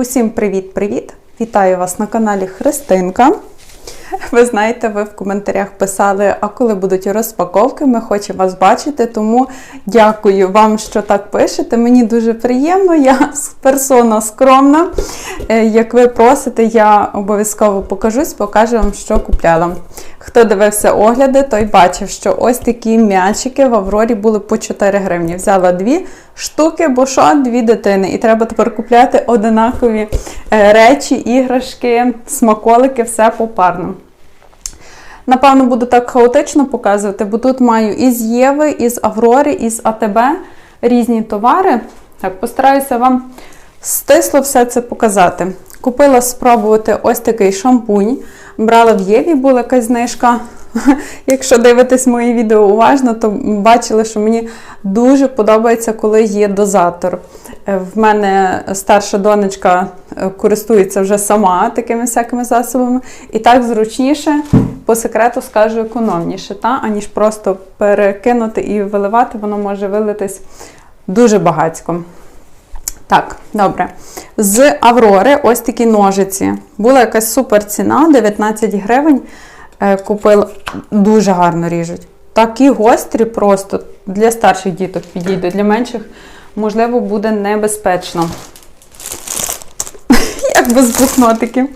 Усім привіт-привіт! Вітаю вас на каналі Христинка. Ви знаєте, ви в коментарях писали, а коли будуть розпаковки, ми хочемо вас бачити. Тому дякую вам, що так пишете. Мені дуже приємно, я персона скромна. Е, Як ви просите, я обов'язково покажусь, покажу вам, що купляла. Хто дивився огляди, той бачив, що ось такі м'ячики в Аврорі були по 4 гривні. Взяла дві штуки, бо що дві дитини. І треба тепер купляти одинакові е, речі, іграшки, смаколики, все попарно. Напевно, буду так хаотично показувати, бо тут маю із Єви, із Аврори, із АТБ різні товари. Так, постараюся вам стисло все це показати. Купила спробувати ось такий шампунь. Брала в Єві, була якась знижка. Якщо дивитесь мої відео уважно, то бачили, що мені дуже подобається, коли є дозатор. Е, В мене старша донечка е, користується вже сама такими всякими засобами. І так зручніше, по секрету скажу, економніше, та? аніж просто перекинути і виливати, воно може вилитись дуже багатько. Так, добре. З Аврори ось такі ножиці. Була якась супер ціна, 19 гривень. Е, Купила, дуже гарно ріжуть. Такі гострі просто для старших діток підійдуть, для менших, можливо, буде небезпечно. Як без блокнотиків.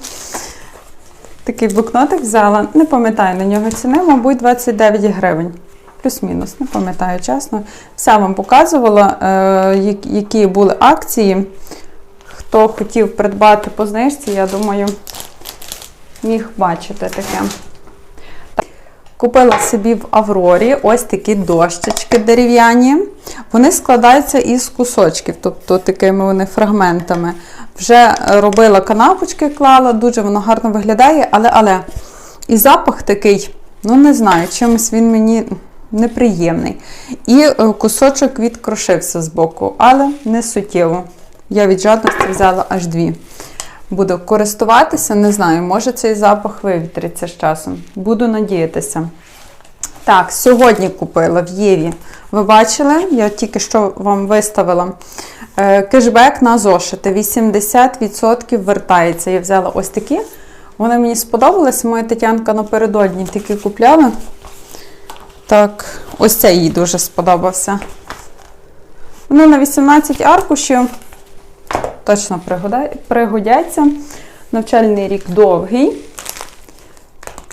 Такий блокнотик взяла. Не пам'ятаю на нього ціни, мабуть, 29 гривень. Плюс-мінус, не пам'ятаю чесно. Все вам показувала, е, які були акції. Хто хотів придбати по знижці, я думаю, міг бачити таке. Купила собі в Аврорі ось такі дощечки дерев'яні. Вони складаються із кусочків, тобто такими вони фрагментами. Вже робила канапочки, клала, дуже воно гарно виглядає, але але і запах такий, ну не знаю, чимось він мені неприємний. І е, кусочок відкрошився з боку, але не суттєво. Я від жадності взяла аж дві. Буду користуватися, не знаю, може цей запах вивітриться з часом. Буду надіятися. Так, сьогодні купила в Єві. Ви бачили, я тільки що вам виставила е, кешбек на зошити. 80% вертається. Я взяла ось такі. Вони мені сподобалися. Моя Тетянка напередодні такі купляла. Так, ось цей їй дуже сподобався. Вони на 18 аркушів. Точно пригодяться. Навчальний рік довгий.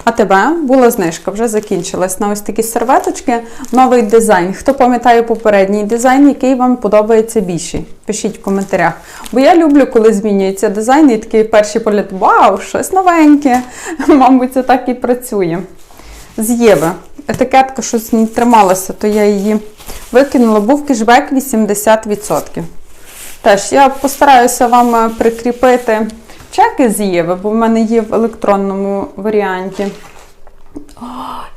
А тебе була знижка, вже закінчилась на ось такі серветочки. Новий дизайн. Хто пам'ятає попередній дизайн, який вам подобається більший? Пишіть в коментарях. Бо я люблю, коли змінюється дизайн, і такий перший погляд, вау, щось новеньке. Мабуть, це так і працює. З Єви. Етикетка щось не трималася, то я її викинула. Був кешбек 80%. Теж я постараюся вам е, прикріпити чеки з Єви, бо в мене є в електронному варіанті. О,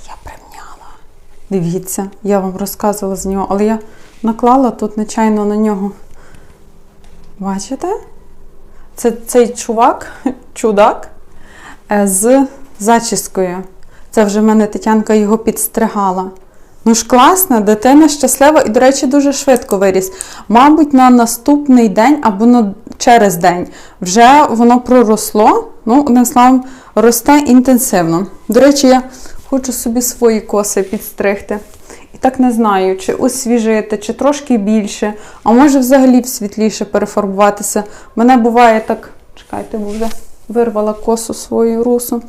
я примняла. Дивіться, я вам розказувала з нього, але я наклала тут нечайно на нього. Бачите? Це цей чувак, чудак е, з зачіскою. Це вже в мене Тетянка його підстригала. Ну ж класно, дитина щаслива і, до речі, дуже швидко виріс. Мабуть, на наступний день або на через день вже воно проросло. Ну, одним словом, росте інтенсивно. До речі, я хочу собі свої коси підстригти. І так не знаю, чи освіжити, чи трошки більше, а може взагалі в світліше перефарбуватися. Мене буває так. Чекайте, вже вирвала косу свою русу.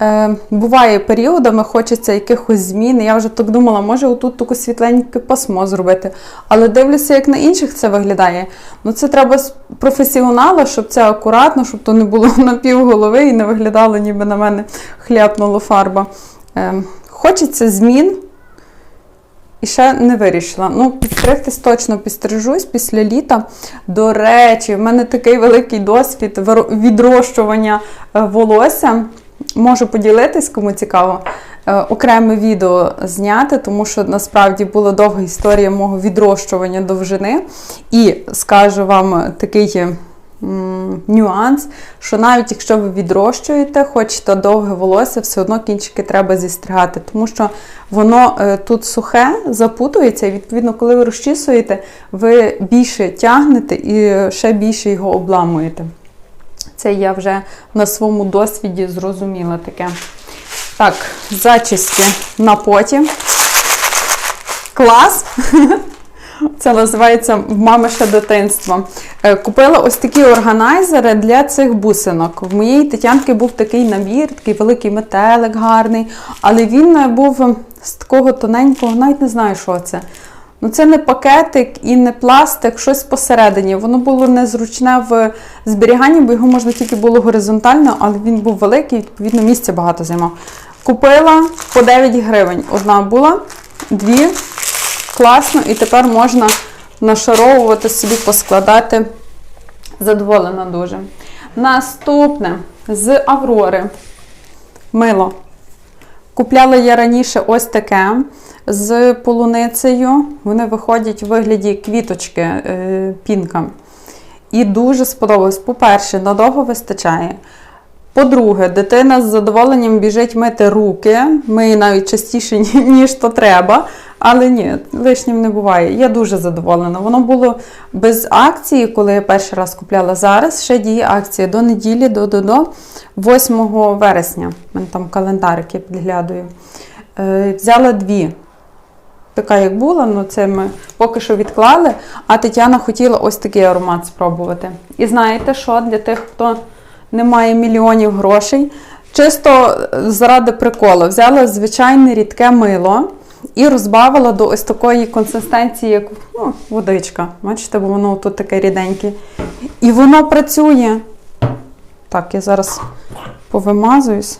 Е, буває періодами, хочеться якихось змін. Я вже так думала, може отут таке світленьке пасмо зробити. Але дивлюся, як на інших це виглядає. Ну це треба з професіонала, щоб це акуратно, щоб то не було на пів голови і не виглядало, ніби на мене хляпнула фарба. Е, хочеться змін. І ще не вирішила. Ну, підстригтись точно підстрижусь після літа. До речі, в мене такий великий досвід відрощування е, волосся. Можу поділитись, кому цікаво, е, окреме відео зняти, тому що насправді була довга історія мого відрощування довжини. І скажу вам такий нюанс, що навіть якщо ви відрощуєте, хочете довге волосся, все одно кінчики треба зістригати, тому що воно е, тут сухе, запутується, і відповідно, коли ви розчісуєте, ви більше тягнете і ще більше його обламуєте. Це я вже на своєму досвіді зрозуміла таке. Так, зачіски на потім. Клас! Це називається в мами ще дитинство. Е, Купила ось такі органайзери для цих бусинок. В моєї Тетянки був такий набір, такий великий метелик гарний, але він е, був з такого тоненького, навіть не знаю, що це. Ну, це не пакетик і не пластик, щось посередині. Воно було незручне в зберіганні, бо його можна тільки було горизонтально, але він був великий, відповідно, місця багато займав. Купила по 9 гривень. Одна була, дві. Класно, і тепер можна нашаровувати собі, поскладати. Задоволена дуже. Наступне з Аврори. Мило. Купляла я раніше ось таке з полуницею. Вони виходять у вигляді квіточки, е, пінка. І дуже сподобалось. По-перше, надовго вистачає. По-друге, дитина з задоволенням біжить мити руки. Миє навіть частіше, ніж то треба. Але ні, лишнім не буває. Я дуже задоволена. Воно було без акції, коли я перший раз купляла. Зараз ще діє акція до неділі, до, до, до 8 вересня. У мене там календарик, я підглядую. Е, взяла дві. Така, як була, ну це ми поки що відклали. А Тетяна хотіла ось такий аромат спробувати. І знаєте що? Для тих, хто не має мільйонів грошей, чисто е, заради приколу, взяла звичайне рідке мило і розбавила до ось такої консистенції, як ну, водичка. Бачите, бо воно тут таке ріденьке. І воно працює. Так, я зараз повимазуюсь.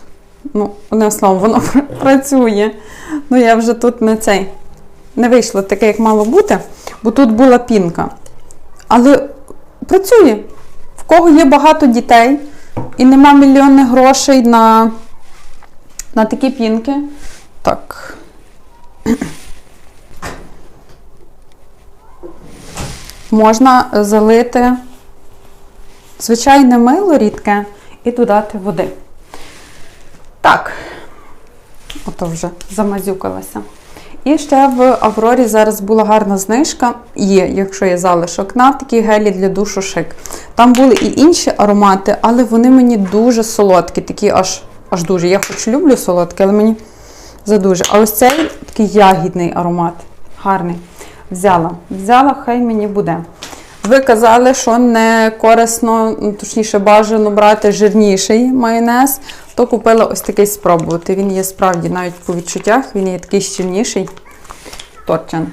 Ну, одним словом, воно працює. Ну, я вже тут не цей. Не вийшло таке, як мало бути, бо тут була пінка. Але працює. В кого є багато дітей і нема мільйонних грошей на, на такі пінки. Так. Можна залити звичайне мило рідке і додати води. Так, ото вже замазюкалася. І ще в Аврорі зараз була гарна знижка. Є, якщо є залишок, на такі гелі для душу шик. Там були і інші аромати, але вони мені дуже солодкі, такі аж, аж дуже. Я хоч люблю солодкі, але мені задуже. А ось цей такий ягідний аромат. Гарний. Взяла. Взяла, хай мені буде. Ви казали, що не корисно, ну, точніше, бажано брати жирніший майонез, то купила ось такий спробувати. Він є справді навіть по відчуттях, він є такий щільніший. Торчан.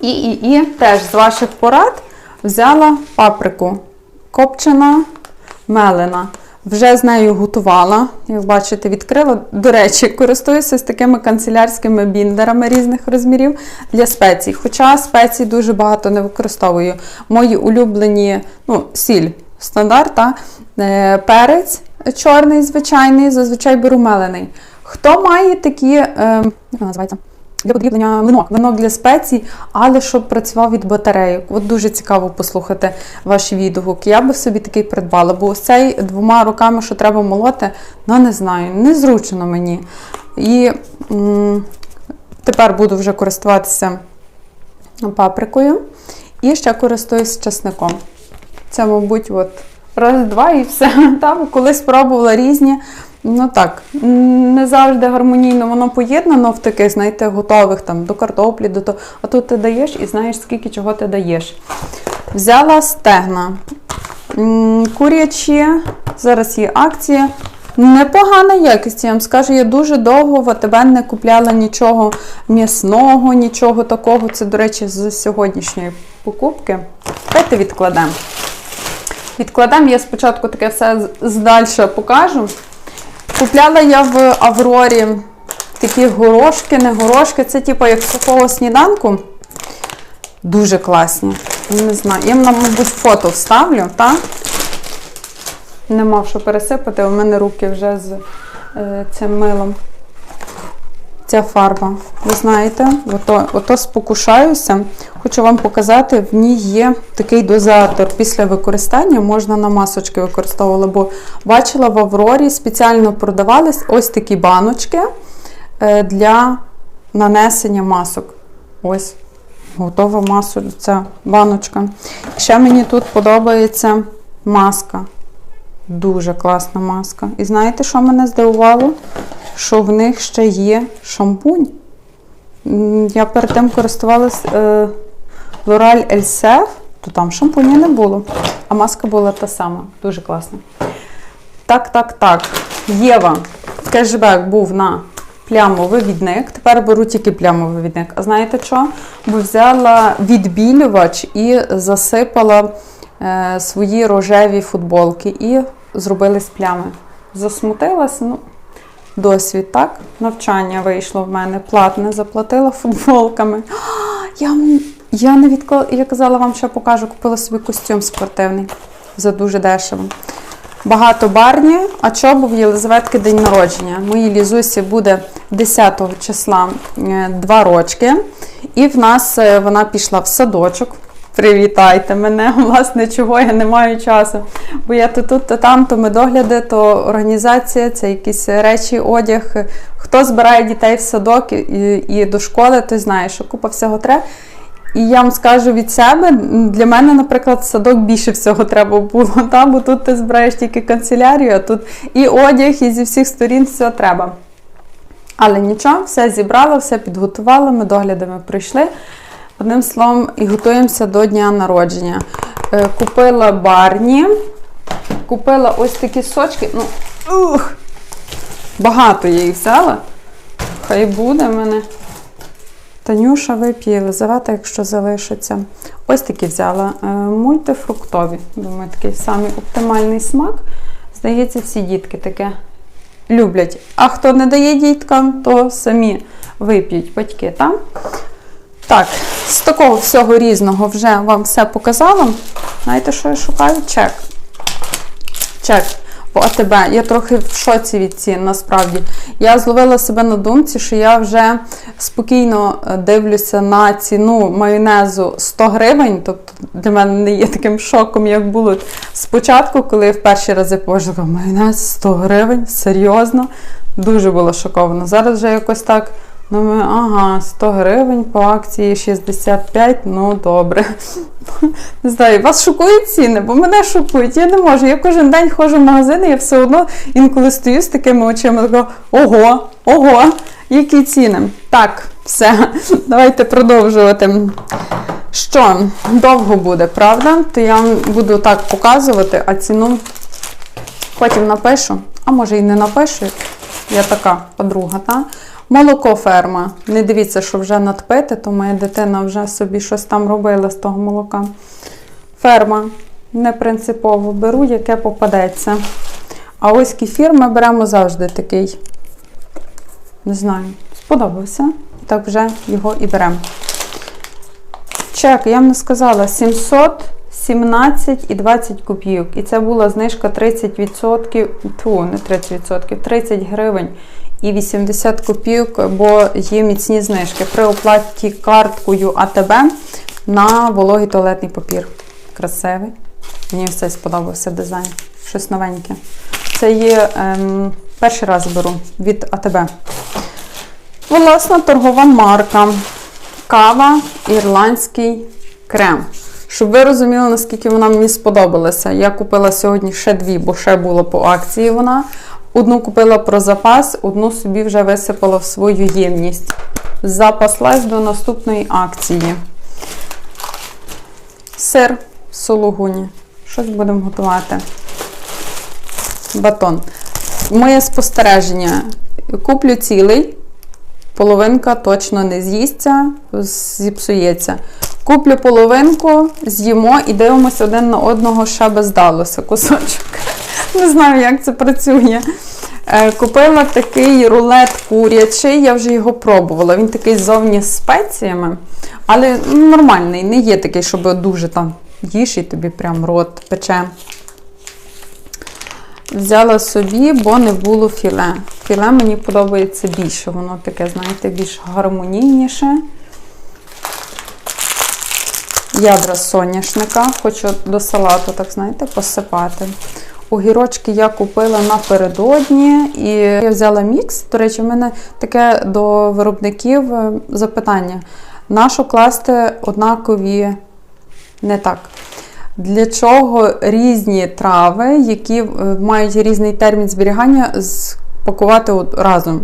І, і, і теж з ваших порад взяла паприку. Копчена, мелена. Вже з нею готувала, як бачите, відкрила. До речі, користуюся з такими канцелярськими біндерами різних розмірів для спецій. Хоча спецій дуже багато не використовую. Мої улюблені, ну, сіль стандарт, е, перець чорний, звичайний, зазвичай беру мелений. Хто має такі, е, називається? Для подріблення винок, винок для спецій, але щоб працював від батарейок. От дуже цікаво послухати ваші відгуки. Я би собі такий придбала, бо ось цей двома руками, що треба молоти, ну не знаю, незручно мені. І м, тепер буду вже користуватися паприкою. І ще користуюсь часником. Це, мабуть, от раз-два і все. Там колись пробувала різні. Ну так, не завжди гармонійно воно поєднано в таких, знаєте, готових там до картоплі, до того. А тут ти даєш і знаєш, скільки чого ти даєш. Взяла стегна. Курячі, зараз є акція. Непогана якість, я вам скажу, я дуже довго в АТБ не купляла нічого м'ясного, нічого такого. Це, до речі, з сьогоднішньої покупки. Давайте відкладемо. Відкладемо, я спочатку таке все здальше покажу. Купляла я в Аврорі такі горошки, не горошки, це типу як сухого сніданку. Дуже класні. Не знаю. Я, нам, мабуть, фото вставлю, так? Не мав що пересипати, у мене руки вже з е, цим милом. Ця фарба. Ви знаєте, ото, ото спокушаюся. Хочу вам показати, в ній є такий дозатор. Після використання можна на масочки використовувати, бо бачила в Аврорі спеціально продавались ось такі баночки е, для нанесення масок. Ось, готова ця баночка. Ще мені тут подобається маска. Дуже класна маска. І знаєте, що мене здивувало? Що в них ще є шампунь. Я перед тим користувалась е, L'Oreal Elsef, то там шампуня не було. А маска була та сама. Дуже класна. Так, так, так. Єва. Кешбек був на плямовий відник. Тепер беру тільки плямовий відник. А знаєте що? Бо взяла відбілювач і засипала е, свої рожеві футболки і зробились плями. Засмутилась, ну, досвід, так? Навчання вийшло в мене платне, заплатила футболками. Я, я не відкла... Я казала вам, що покажу, купила собі костюм спортивний за дуже дешево. Багато барні, а чого був Єлизаветки день народження. Моїй лізусі буде 10 числа 2 рочки. І в нас е, вона пішла в садочок. Привітайте мене, власне, чого я не маю часу. Бо я то тут, то там, то медогляди, то організація, це якісь речі, одяг. Хто збирає дітей в садок і, і до школи, той знає, що купа всього треба. І я вам скажу від себе, для мене, наприклад, садок більше всього треба було, та? бо тут ти збираєш тільки канцелярію, а тут і одяг, і зі всіх сторін все треба. Але нічого, все зібрала, все підготувала, ми доглядами прийшли. Одним словом, і готуємося до дня народження. Е, Купила барні, купила ось такі сочки. Ну, ух, багато я їх взяла. Хай буде в мене. Танюша вип'є Єлизавета, якщо залишиться. Ось такі взяла е, мультифруктові. Думаю, такий самий оптимальний смак. Здається, всі дітки таке люблять. А хто не дає діткам, то самі вип'ють батьки. Так, так з такого всього різного вже вам все показала. Знаєте, що я шукаю? Чек. Чек по АТБ. Я трохи в шоці від цін, насправді. Я зловила себе на думці, що я вже спокійно е, дивлюся на ціну майонезу 100 гривень. Тобто для мене не є таким шоком, як було спочатку, коли я в перші рази побачила майонез 100 гривень. Серйозно. Дуже було шоковано. Зараз вже якось так. Думаю, ага, 100 гривень по акції 65, ну добре. Не знаю, вас шокують ціни, бо мене шокують. Я не можу. Я кожен день ходжу в магазин, і я все одно інколи стою з такими очима, такого, ого, ого, які ціни. Так, все, давайте продовжувати. Що, довго буде, правда? То я вам буду так показувати, а ціну потім напишу, а може і не напишу. Я така подруга, та? Молоко ферма. Не дивіться, що вже надпите, то моя дитина вже собі щось там робила з того молока. Ферма. Не принципово беру, яке попадеться. А ось кефір ми беремо завжди такий. Не знаю, сподобався. Так вже його і беремо. Чек, я вам не сказала, 717 і 20 копійок. І це була знижка 30%, тьфу, не 30%, 30 гривень і 80 копійок, бо є міцні знижки. При оплаті карткою АТБ на вологий туалетний папір. Красивий. Мені все сподобався дизайн. Щось новеньке. Це є ем, перший раз беру від АТБ. Власна торгова марка. Кава, ірландський крем. Щоб ви розуміли, наскільки вона мені сподобалася. Я купила сьогодні ще дві, бо ще була по акції вона. Одну купила про запас, одну собі вже висипала в свою ємність. Запаслась до наступної акції. Сир сологуні. Щось будемо готувати. Батон. Моє спостереження. Куплю цілий, половинка точно не з'їсться, зіпсується. Куплю половинку, з'їмо і дивимося один на одного, ще би здалося кусочок. Не знаю, як це працює. Е, Купила такий рулет курячий, я вже його пробувала. Він такий зовні з спеціями, але нормальний, не є такий, щоб дуже там їж і тобі прям рот пече. Взяла собі, бо не було філе. Філе мені подобається більше, воно таке, знаєте, більш гармонійніше. Ядра соняшника, хочу до салату, так знаєте, посипати. Огірочки я купила напередодні і я взяла мікс. До речі, в мене таке до виробників е, запитання: нащо класти однакові не так? для чого різні трави, які е, мають різний термін зберігання, спакувати разом.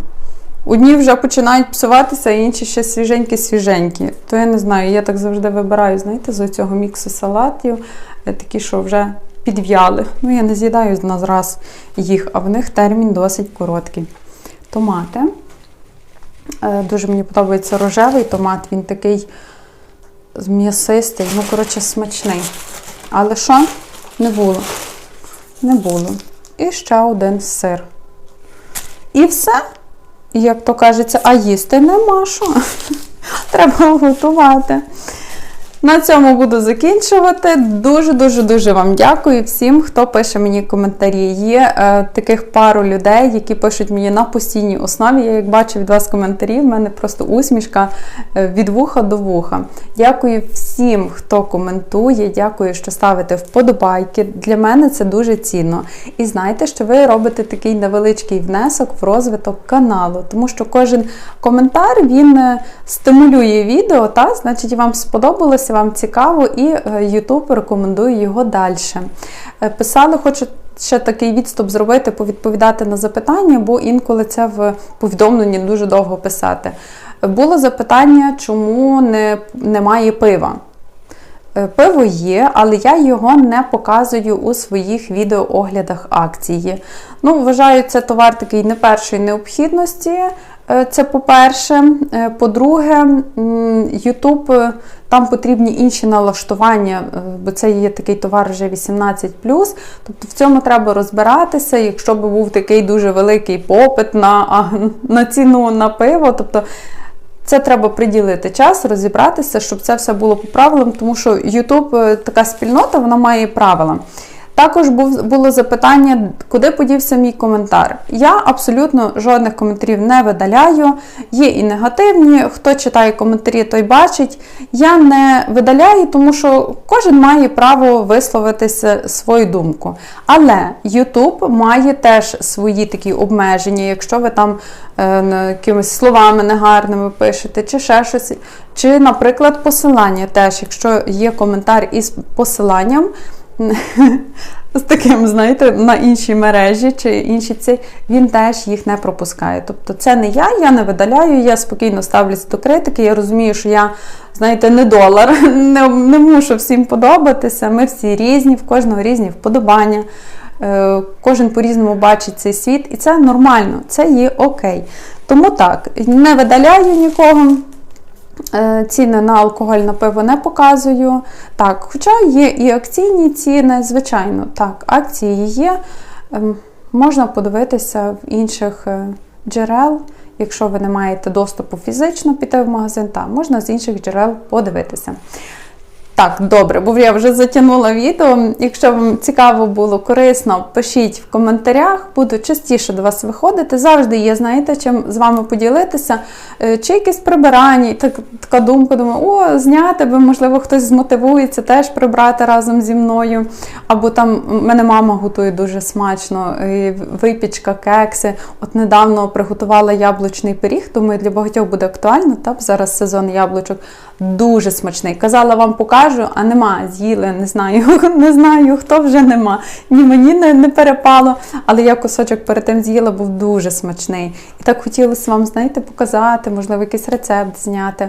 Одні вже починають псуватися, а інші ще свіженькі-свіженькі. То я не знаю, я так завжди вибираю, знаєте, з цього міксу салатів, е, такі, що вже підв'яли. Ну, я не з'їдаю на раз їх, а в них термін досить короткий. Томати. Е, Дуже мені подобається рожевий томат, він такий м'ясистий, ну, коротше, смачний. Але що? Не було. Не було. І ще один сир. І все. Як то кажеться, а їсти нема що. Треба готувати. На цьому буду закінчувати. Дуже-дуже дуже вам дякую всім, хто пише мені коментарі. Є е, таких пару людей, які пишуть мені на постійній основі. Я як бачу від вас коментарі, в мене просто усмішка е, від вуха до вуха. Дякую всім, хто коментує. Дякую, що ставите вподобайки. Для мене це дуже цінно. І знайте, що ви робите такий невеличкий внесок в розвиток каналу, тому що кожен коментар він е, стимулює відео, та значить вам сподобалося, вам цікаво, і е, YouTube рекомендує його далі. Е, Писали, хочу ще такий відступ зробити, повідповідати на запитання, бо інколи це в повідомленні дуже довго писати. Було запитання, чому не, немає пива. Е, Пиво є, але я його не показую у своїх відеооглядах акції. Ну, вважаю, це товар такий не першої необхідності. Це по-перше. По-друге, YouTube, там потрібні інші налаштування, е, бо це є такий товар вже 18. Тобто в цьому треба розбиратися. Якщо б був такий дуже великий попит на, на ціну на пиво, тобто це треба приділити час, розібратися, щоб це все було по правилам, тому що YouTube е, така спільнота, вона має правила. Також був, було запитання, куди подівся мій коментар. Я абсолютно жодних коментарів не видаляю. Є і негативні. Хто читає коментарі, той бачить. Я не видаляю, тому що кожен має право висловитися свою думку. Але YouTube має теж свої такі обмеження, якщо ви там е, якимись словами негарними пишете, чи ще щось. Чи, наприклад, посилання теж, якщо є коментар із посиланням. З таким, знаєте, на інші мережі чи інші ці, він теж їх не пропускає. Тобто це не я, я не видаляю, я спокійно ставлюся до критики. Я розумію, що я, знаєте, не долар, не, не мушу всім подобатися. Ми всі різні, в кожного різні вподобання. Е, Кожен по-різному бачить цей світ, і це нормально, це є окей. Тому так, не видаляю нікого. Е, Ціни на алкоголь на пиво не показую. Так, хоча є і акційні ціни, звичайно, так, акції є. Ем, Можна подивитися в інших е, джерел, якщо ви не маєте доступу фізично піти в магазин, та можна з інших джерел подивитися. Так, добре, бо я вже затягнула відео. Якщо вам цікаво було, корисно, пишіть в коментарях, буду частіше до вас виходити. Завжди є, знаєте, чим з вами поділитися. Е, Чи якісь прибирання, так, така думка, думаю, о, зняти би, можливо, хтось змотивується теж прибрати разом зі мною. Або там мене мама готує дуже смачно, і випічка, кекси. От недавно приготувала яблучний пиріг, думаю, для багатьох буде актуально. Так, зараз сезон яблучок дуже смачний. Казала вам покажу, а нема, з'їли, не знаю, не знаю, хто вже нема. Ні, мені не, не перепало, але я кусочок перед тим з'їла, був дуже смачний. І так хотілося вам, знаєте, показати, можливо, якийсь рецепт зняти.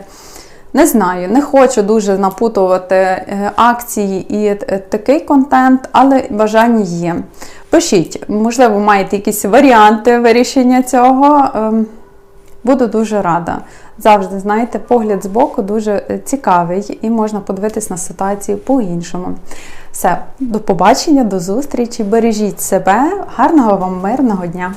Не знаю, не хочу дуже напутувати е, акції і е, такий контент, але бажання є. Пишіть, можливо, маєте якісь варіанти вирішення цього. Буду дуже рада. Завжди, знаєте, погляд з боку дуже е, цікавий і можна подивитись на ситуацію по-іншому. Все, до побачення, до зустрічі. Бережіть себе, гарного вам мирного дня!